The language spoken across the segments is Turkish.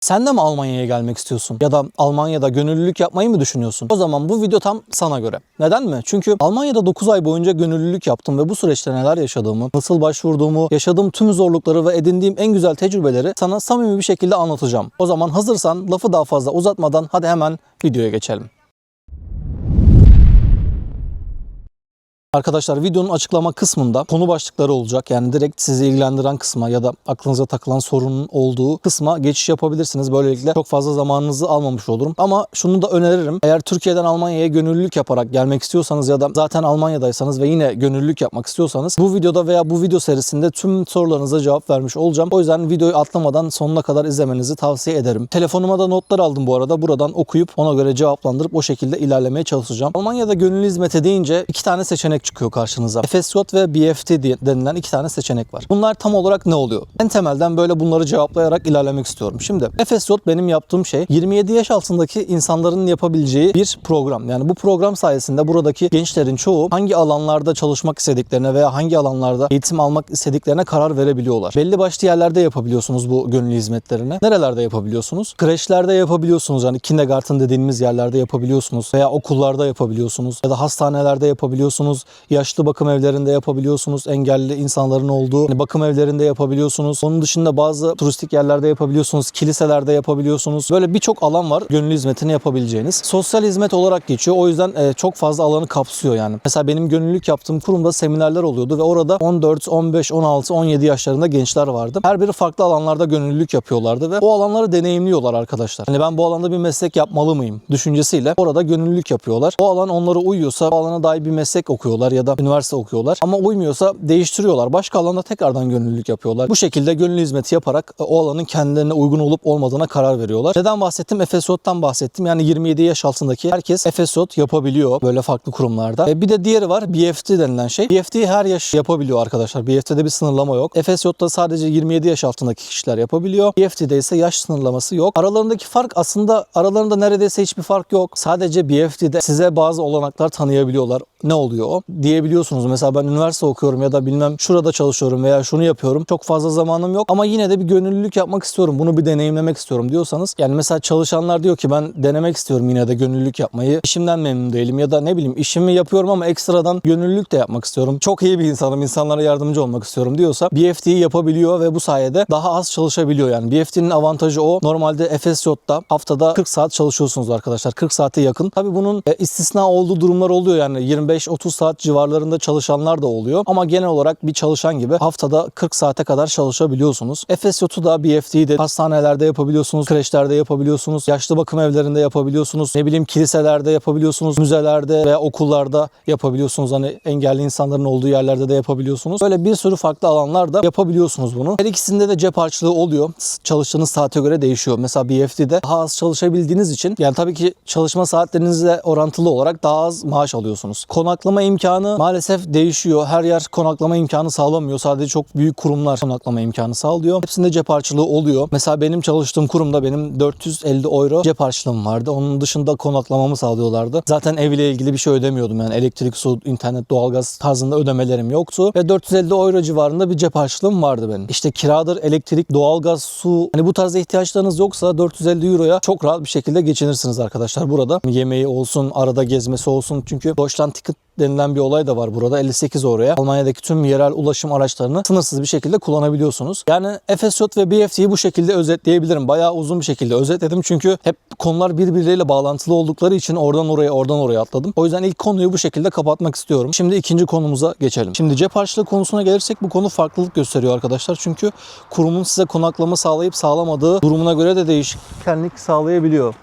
Sen de mi Almanya'ya gelmek istiyorsun? Ya da Almanya'da gönüllülük yapmayı mı düşünüyorsun? O zaman bu video tam sana göre. Neden mi? Çünkü Almanya'da 9 ay boyunca gönüllülük yaptım ve bu süreçte neler yaşadığımı, nasıl başvurduğumu, yaşadığım tüm zorlukları ve edindiğim en güzel tecrübeleri sana samimi bir şekilde anlatacağım. O zaman hazırsan lafı daha fazla uzatmadan hadi hemen videoya geçelim. Arkadaşlar videonun açıklama kısmında konu başlıkları olacak. Yani direkt sizi ilgilendiren kısma ya da aklınıza takılan sorunun olduğu kısma geçiş yapabilirsiniz. Böylelikle çok fazla zamanınızı almamış olurum. Ama şunu da öneririm. Eğer Türkiye'den Almanya'ya gönüllülük yaparak gelmek istiyorsanız ya da zaten Almanya'daysanız ve yine gönüllülük yapmak istiyorsanız bu videoda veya bu video serisinde tüm sorularınıza cevap vermiş olacağım. O yüzden videoyu atlamadan sonuna kadar izlemenizi tavsiye ederim. Telefonuma da notlar aldım bu arada. Buradan okuyup ona göre cevaplandırıp o şekilde ilerlemeye çalışacağım. Almanya'da gönüllü hizmete deyince iki tane seçenek çıkıyor karşınıza. FSJ ve BFT denilen iki tane seçenek var. Bunlar tam olarak ne oluyor? En temelden böyle bunları cevaplayarak ilerlemek istiyorum. Şimdi FSJ benim yaptığım şey 27 yaş altındaki insanların yapabileceği bir program. Yani bu program sayesinde buradaki gençlerin çoğu hangi alanlarda çalışmak istediklerine veya hangi alanlarda eğitim almak istediklerine karar verebiliyorlar. Belli başlı yerlerde yapabiliyorsunuz bu gönüllü hizmetlerini. Nerelerde yapabiliyorsunuz? Kreşlerde yapabiliyorsunuz. Yani kindergarten dediğimiz yerlerde yapabiliyorsunuz veya okullarda yapabiliyorsunuz ya da hastanelerde yapabiliyorsunuz. Yaşlı bakım evlerinde yapabiliyorsunuz. Engelli insanların olduğu hani bakım evlerinde yapabiliyorsunuz. Onun dışında bazı turistik yerlerde yapabiliyorsunuz. Kiliselerde yapabiliyorsunuz. Böyle birçok alan var gönüllü hizmetini yapabileceğiniz. Sosyal hizmet olarak geçiyor. O yüzden e, çok fazla alanı kapsıyor yani. Mesela benim gönüllülük yaptığım kurumda seminerler oluyordu ve orada 14, 15, 16, 17 yaşlarında gençler vardı. Her biri farklı alanlarda gönüllülük yapıyorlardı ve o alanları deneyimliyorlar arkadaşlar. Hani ben bu alanda bir meslek yapmalı mıyım düşüncesiyle orada gönüllülük yapıyorlar. O alan onlara uyuyorsa o alana dair bir meslek okuyorlar ya da üniversite okuyorlar. Ama uymuyorsa değiştiriyorlar. Başka alanda tekrardan gönüllülük yapıyorlar. Bu şekilde gönüllü hizmeti yaparak e, o alanın kendilerine uygun olup olmadığına karar veriyorlar. Neden bahsettim? Efesot'tan bahsettim. Yani 27 yaş altındaki herkes Efesot yapabiliyor böyle farklı kurumlarda. E, bir de diğeri var BFT denilen şey. BFT her yaş yapabiliyor arkadaşlar. BFT'de bir sınırlama yok. Efesot'ta sadece 27 yaş altındaki kişiler yapabiliyor. BFT'de ise yaş sınırlaması yok. Aralarındaki fark aslında aralarında neredeyse hiçbir fark yok. Sadece BFT'de size bazı olanaklar tanıyabiliyorlar. Ne oluyor? Diyebiliyorsunuz. Mesela ben üniversite okuyorum ya da bilmem şurada çalışıyorum veya şunu yapıyorum. Çok fazla zamanım yok ama yine de bir gönüllülük yapmak istiyorum. Bunu bir deneyimlemek istiyorum diyorsanız. Yani mesela çalışanlar diyor ki ben denemek istiyorum yine de gönüllülük yapmayı. İşimden memnun değilim ya da ne bileyim işimi yapıyorum ama ekstradan gönüllülük de yapmak istiyorum. Çok iyi bir insanım. insanlara yardımcı olmak istiyorum diyorsa BFT'yi yapabiliyor ve bu sayede daha az çalışabiliyor yani. BFT'nin avantajı o. Normalde Efesjot'ta haftada 40 saat çalışıyorsunuz arkadaşlar. 40 saate yakın. Tabii bunun e, istisna olduğu durumlar oluyor yani 25-30 saat civarlarında çalışanlar da oluyor. Ama genel olarak bir çalışan gibi haftada 40 saate kadar çalışabiliyorsunuz. Efesjot'u da BFT'yi de hastanelerde yapabiliyorsunuz, kreşlerde yapabiliyorsunuz, yaşlı bakım evlerinde yapabiliyorsunuz, ne bileyim kiliselerde yapabiliyorsunuz, müzelerde veya okullarda yapabiliyorsunuz. Hani engelli insanların olduğu yerlerde de yapabiliyorsunuz. Böyle bir sürü farklı alanlarda yapabiliyorsunuz bunu. Her ikisinde de cep harçlığı oluyor. Çalıştığınız saate göre değişiyor. Mesela BFT'de daha az çalışabildiğiniz için yani tabii ki çalışma saatlerinizle orantılı olarak daha az maaş alıyorsunuz. Konaklama imkanı maalesef değişiyor. Her yer konaklama imkanı sağlamıyor. Sadece çok büyük kurumlar konaklama imkanı sağlıyor. Hepsinde cep harçlığı oluyor. Mesela benim çalıştığım kurumda benim 450 euro cep harçlığım vardı. Onun dışında konaklamamı sağlıyorlardı. Zaten evle ilgili bir şey ödemiyordum. Yani elektrik, su, internet, doğalgaz tarzında ödemelerim yoktu. Ve 450 euro civarında bir cep harçlığım vardı benim. İşte kiradır, elektrik, doğalgaz, su. Hani bu tarzda ihtiyaçlarınız yoksa 450 euroya çok rahat bir şekilde geçinirsiniz arkadaşlar burada. Yemeği olsun, arada gezmesi olsun. Çünkü Deutschland Ticket denilen bir olay da var burada. 58 oraya. Almanya'daki tüm yerel ulaşım araçlarını sınırsız bir şekilde kullanabiliyorsunuz. Yani Efesjot ve BFT'yi bu şekilde özetleyebilirim. Bayağı uzun bir şekilde özetledim çünkü hep konular birbirleriyle bağlantılı oldukları için oradan oraya oradan oraya atladım. O yüzden ilk konuyu bu şekilde kapatmak istiyorum. Şimdi ikinci konumuza geçelim. Şimdi cep harçlığı konusuna gelirsek bu konu farklılık gösteriyor arkadaşlar. Çünkü kurumun size konaklama sağlayıp sağlamadığı durumuna göre de değişkenlik sağlayabiliyor.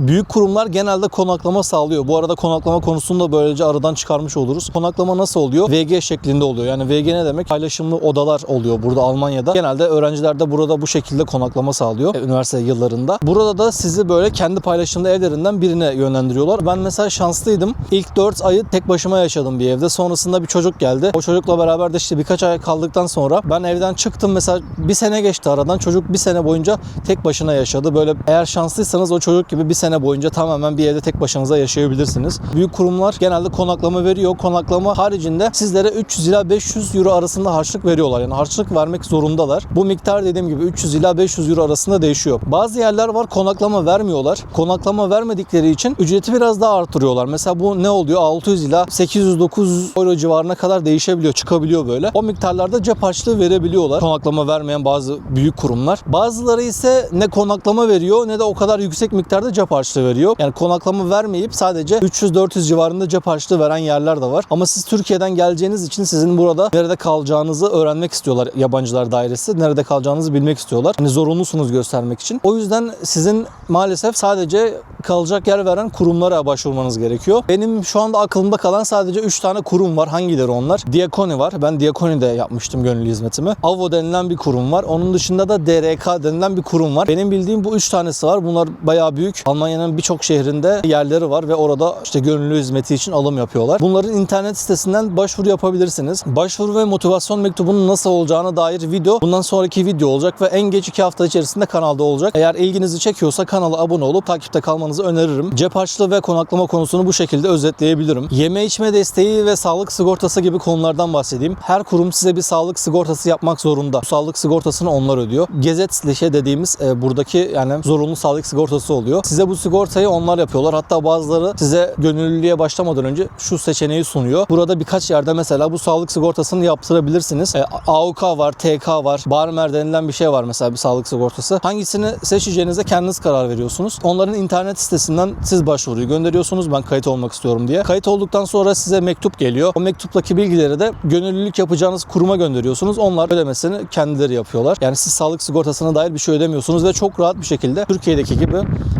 Büyük kurumlar genelde konaklama sağlıyor. Bu arada konaklama konusunu da böylece aradan çıkarmış oluruz. Konaklama nasıl oluyor? VG şeklinde oluyor. Yani VG ne demek? Paylaşımlı odalar oluyor burada Almanya'da. Genelde öğrenciler de burada bu şekilde konaklama sağlıyor e, üniversite yıllarında. Burada da sizi böyle kendi paylaşımlı evlerinden birine yönlendiriyorlar. Ben mesela şanslıydım. İlk 4 ayı tek başıma yaşadım bir evde. Sonrasında bir çocuk geldi. O çocukla beraber de işte birkaç ay kaldıktan sonra ben evden çıktım. Mesela bir sene geçti aradan. Çocuk bir sene boyunca tek başına yaşadı. Böyle eğer şanslıysanız o çocuk gibi bir sene sene boyunca tamamen bir evde tek başınıza yaşayabilirsiniz. Büyük kurumlar genelde konaklama veriyor. Konaklama haricinde sizlere 300 ila 500 euro arasında harçlık veriyorlar. Yani harçlık vermek zorundalar. Bu miktar dediğim gibi 300 ila 500 euro arasında değişiyor. Bazı yerler var konaklama vermiyorlar. Konaklama vermedikleri için ücreti biraz daha artırıyorlar. Mesela bu ne oluyor? 600 ila 800-900 euro civarına kadar değişebiliyor, çıkabiliyor böyle. O miktarlarda cep harçlığı verebiliyorlar. Konaklama vermeyen bazı büyük kurumlar. Bazıları ise ne konaklama veriyor ne de o kadar yüksek miktarda cep harçlığı veriyor. Yani konaklama vermeyip sadece 300-400 civarında cep harçlığı veren yerler de var. Ama siz Türkiye'den geleceğiniz için sizin burada nerede kalacağınızı öğrenmek istiyorlar yabancılar dairesi. Nerede kalacağınızı bilmek istiyorlar. Hani zorunlusunuz göstermek için. O yüzden sizin maalesef sadece kalacak yer veren kurumlara başvurmanız gerekiyor. Benim şu anda aklımda kalan sadece 3 tane kurum var. Hangileri onlar? Diakoni var. Ben Diakoni'de yapmıştım gönüllü hizmetimi. AVO denilen bir kurum var. Onun dışında da DRK denilen bir kurum var. Benim bildiğim bu 3 tanesi var. Bunlar bayağı büyük. Almanya'nın birçok şehrinde yerleri var ve orada işte gönüllü hizmeti için alım yapıyorlar. Bunların internet sitesinden başvuru yapabilirsiniz. Başvuru ve motivasyon mektubunun nasıl olacağına dair video bundan sonraki video olacak ve en geç 2 hafta içerisinde kanalda olacak. Eğer ilginizi çekiyorsa kanala abone olup takipte kalmanızı öneririm. Cep harçlığı ve konaklama konusunu bu şekilde özetleyebilirim. Yeme içme desteği ve sağlık sigortası gibi konulardan bahsedeyim. Her kurum size bir sağlık sigortası yapmak zorunda. Bu sağlık sigortasını onlar ödüyor. Gesetzliche dediğimiz e, buradaki yani zorunlu sağlık sigortası oluyor. Size bu sigortayı onlar yapıyorlar. Hatta bazıları size gönüllülüğe başlamadan önce şu seçeneği sunuyor. Burada birkaç yerde mesela bu sağlık sigortasını yaptırabilirsiniz. E, AOK var, TK var, Barmer denilen bir şey var mesela bir sağlık sigortası. Hangisini seçeceğinize kendiniz karar veriyorsunuz. Onların internet sitesinden siz başvuruyu gönderiyorsunuz. Ben kayıt olmak istiyorum diye. Kayıt olduktan sonra size mektup geliyor. O mektuptaki bilgileri de gönüllülük yapacağınız kuruma gönderiyorsunuz. Onlar ödemesini kendileri yapıyorlar. Yani siz sağlık sigortasına dair bir şey ödemiyorsunuz ve çok rahat bir şekilde Türkiye'deki gibi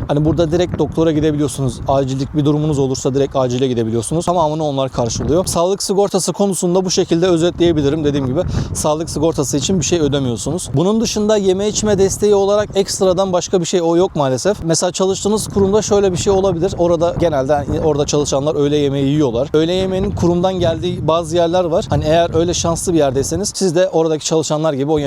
hani burada direkt doktora gidebiliyorsunuz. Acillik bir durumunuz olursa direkt acile gidebiliyorsunuz. Tamamını onlar karşılıyor. Sağlık sigortası konusunda bu şekilde özetleyebilirim. Dediğim gibi sağlık sigortası için bir şey ödemiyorsunuz. Bunun dışında yeme içme desteği olarak ekstradan başka bir şey o yok maalesef. Mesela çalıştığınız kurumda şöyle bir şey olabilir. Orada genelde orada çalışanlar öğle yemeği yiyorlar. Öğle yemeğinin kurumdan geldiği bazı yerler var. Hani eğer öyle şanslı bir yerdeyseniz siz de oradaki çalışanlar gibi o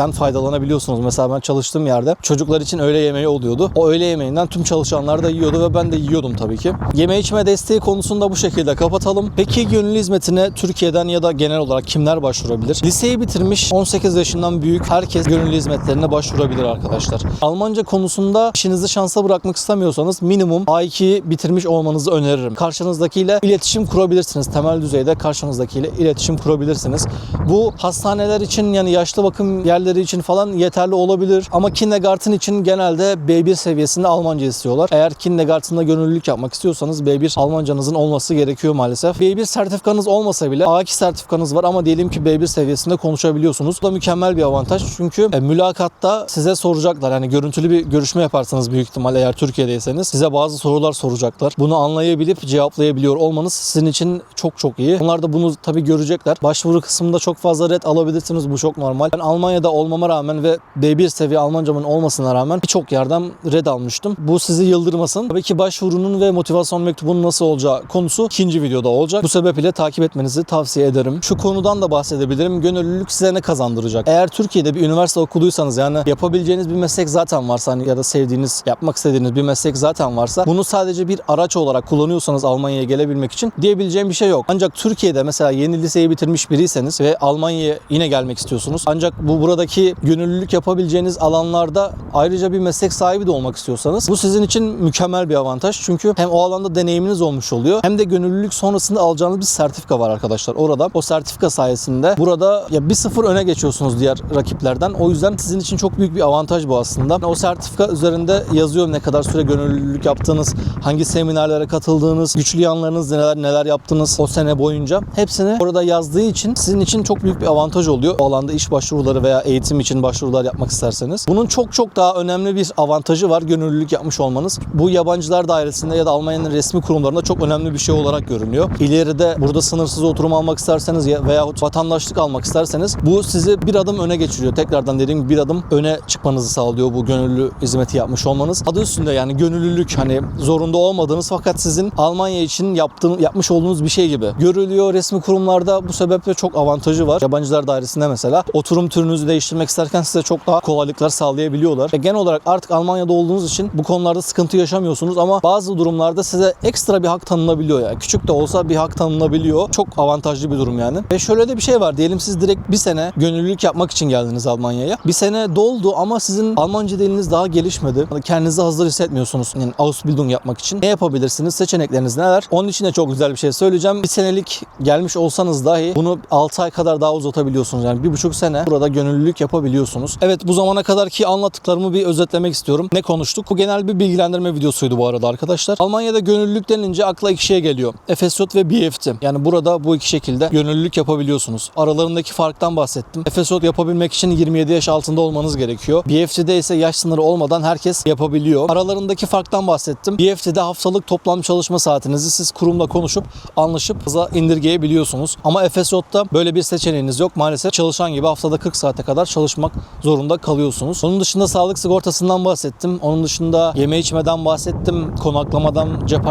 yemekten faydalanabiliyorsunuz. Mesela ben çalıştığım yerde çocuklar için öğle yemeği oluyordu. O öğle yemeğinden tüm çalışanlar da yiyordu ve ben de yiyordum tabii ki. Yeme içme desteği konusunda bu şekilde kapatalım. Peki gönüllü hizmetine Türkiye'den ya da genel olarak kimler başvurabilir? Liseyi bitirmiş 18 yaşından büyük herkes gönüllü hizmetlerine başvurabilir arkadaşlar. Almanca konusunda işinizi şansa bırakmak istemiyorsanız minimum A2 bitirmiş olmanızı öneririm. Karşınızdakiyle iletişim kurabilirsiniz. Temel düzeyde karşınızdakiyle iletişim kurabilirsiniz. Bu hastaneler için yani yaşlı bakım yerleri için falan yeterli olabilir. Ama kindergarten için genelde B1 seviyesinde Almanca istiyorlar. Eğer kindergarten'da gönüllülük yapmak istiyorsanız B1 Almancanızın olması gerekiyor maalesef. B1 sertifikanız olmasa bile A2 sertifikanız var ama diyelim ki B1 seviyesinde konuşabiliyorsunuz. Bu da mükemmel bir avantaj. Çünkü e, mülakatta size soracaklar. Yani görüntülü bir görüşme yaparsanız büyük ihtimalle eğer Türkiye'deyseniz size bazı sorular soracaklar. Bunu anlayabilip cevaplayabiliyor olmanız sizin için çok çok iyi. Onlar da bunu tabii görecekler. Başvuru kısmında çok fazla red alabilirsiniz. Bu çok normal. Ben Almanya'da olmama rağmen ve B1 seviye Almancamın olmasına rağmen birçok yerden red almıştım. Bu sizi yıldırmasın. Tabii ki başvurunun ve motivasyon mektubunun nasıl olacağı konusu ikinci videoda olacak. Bu sebeple takip etmenizi tavsiye ederim. Şu konudan da bahsedebilirim. Gönüllülük size ne kazandıracak? Eğer Türkiye'de bir üniversite okuduysanız yani yapabileceğiniz bir meslek zaten varsa hani ya da sevdiğiniz, yapmak istediğiniz bir meslek zaten varsa bunu sadece bir araç olarak kullanıyorsanız Almanya'ya gelebilmek için diyebileceğim bir şey yok. Ancak Türkiye'de mesela yeni liseyi bitirmiş biriyseniz ve Almanya'ya yine gelmek istiyorsunuz. Ancak bu buradaki gönüllülük yapabileceğiniz alanlarda ayrıca bir meslek sahibi de olmak istiyorsanız bu sizin için mükemmel bir avantaj. Çünkü hem o alanda deneyiminiz olmuş oluyor hem de gönüllülük sonrasında alacağınız bir sertifika var arkadaşlar orada. O sertifika sayesinde burada ya bir sıfır öne geçiyorsunuz diğer rakiplerden. O yüzden sizin için çok büyük bir avantaj bu aslında. O sertifika üzerinde yazıyor ne kadar süre gönüllülük yaptığınız, hangi seminerlere katıldığınız, güçlü yanlarınız neler neler yaptınız o sene boyunca. Hepsini orada yazdığı için sizin için çok büyük bir avantaj oluyor. O alanda iş başvuruları veya eğitim için başvurular yapmak isterseniz. Bunun çok çok daha önemli bir avantajı var gönüllülük yapmış olmanız. Bu yabancılar dairesinde ya da Almanya'nın resmi kurumlarında çok önemli bir şey olarak görünüyor. İleride burada sınırsız oturum almak isterseniz ya- veyahut vatandaşlık almak isterseniz bu sizi bir adım öne geçiriyor. Tekrardan dediğim gibi bir adım öne çıkmanızı sağlıyor bu gönüllü hizmeti yapmış olmanız. Adı üstünde yani gönüllülük hani zorunda olmadığınız fakat sizin Almanya için yaptığın, yapmış olduğunuz bir şey gibi görülüyor resmi kurumlarda bu sebeple çok avantajı var. Yabancılar dairesinde mesela oturum türünüzü değiştirmek isterken size çok daha kolaylıklar sağlayabiliyorlar. Ve genel olarak artık Almanya'da olduğunuz için bu konularda sıkıntı yaşamıyorsunuz ama bazı durumlarda size ekstra bir hak tanınabiliyor yani. Küçük de olsa bir hak tanınabiliyor. Çok avantajlı bir durum yani. Ve şöyle de bir şey var. Diyelim siz direkt bir sene gönüllülük yapmak için geldiniz Almanya'ya. Bir sene doldu ama sizin Almanca diliniz daha gelişmedi. Kendinizi hazır hissetmiyorsunuz yani Ausbildung yapmak için. Ne yapabilirsiniz? Seçenekleriniz neler? Onun için de çok güzel bir şey söyleyeceğim. Bir senelik gelmiş olsanız dahi bunu 6 ay kadar daha uzatabiliyorsunuz. Yani bir buçuk sene burada gönüllülük yapabiliyorsunuz. Evet bu zamana kadarki anlattıklarımı bir özetlemek istiyorum. Ne konuştuk? Bu genel bir bilgilendirme videosuydu bu arada arkadaşlar. Almanya'da gönüllülük denince akla iki şey geliyor. FSJ ve BFT. Yani burada bu iki şekilde gönüllülük yapabiliyorsunuz. Aralarındaki farktan bahsettim. FSJ yapabilmek için 27 yaş altında olmanız gerekiyor. BFT'de ise yaş sınırı olmadan herkes yapabiliyor. Aralarındaki farktan bahsettim. BFT'de haftalık toplam çalışma saatinizi siz kurumla konuşup anlaşıp hıza indirgeyebiliyorsunuz. Ama FSJ'da böyle bir seçeneğiniz yok. Maalesef çalışan gibi haftada 40 saate kadar çalışmak zorunda kalıyorsunuz. Onun dışında sağlık sigortasından bahsettim. Onun dışında yeme içmeden bahsettim. Konaklamadan, cep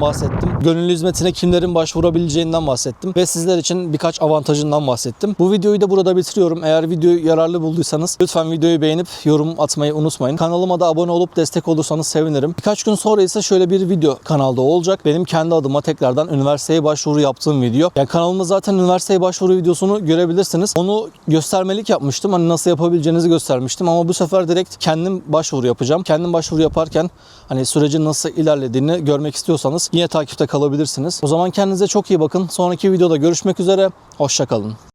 bahsettim. Gönüllü hizmetine kimlerin başvurabileceğinden bahsettim. Ve sizler için birkaç avantajından bahsettim. Bu videoyu da burada bitiriyorum. Eğer videoyu yararlı bulduysanız lütfen videoyu beğenip yorum atmayı unutmayın. Kanalıma da abone olup destek olursanız sevinirim. Birkaç gün sonra ise şöyle bir video kanalda olacak. Benim kendi adıma tekrardan üniversiteye başvuru yaptığım video. Yani kanalımda zaten üniversiteye başvuru videosunu görebilirsiniz. Onu göstermelik yapmıştım. Hani nasıl yapabileceğinizi göstermiştim ama bu sefer direkt kendim başvuru yapacağım. Kendim başvuru yaparken hani sürecin nasıl ilerlediğini görmek istiyorsanız yine takipte kalabilirsiniz. O zaman kendinize çok iyi bakın. Sonraki videoda görüşmek üzere. Hoşçakalın.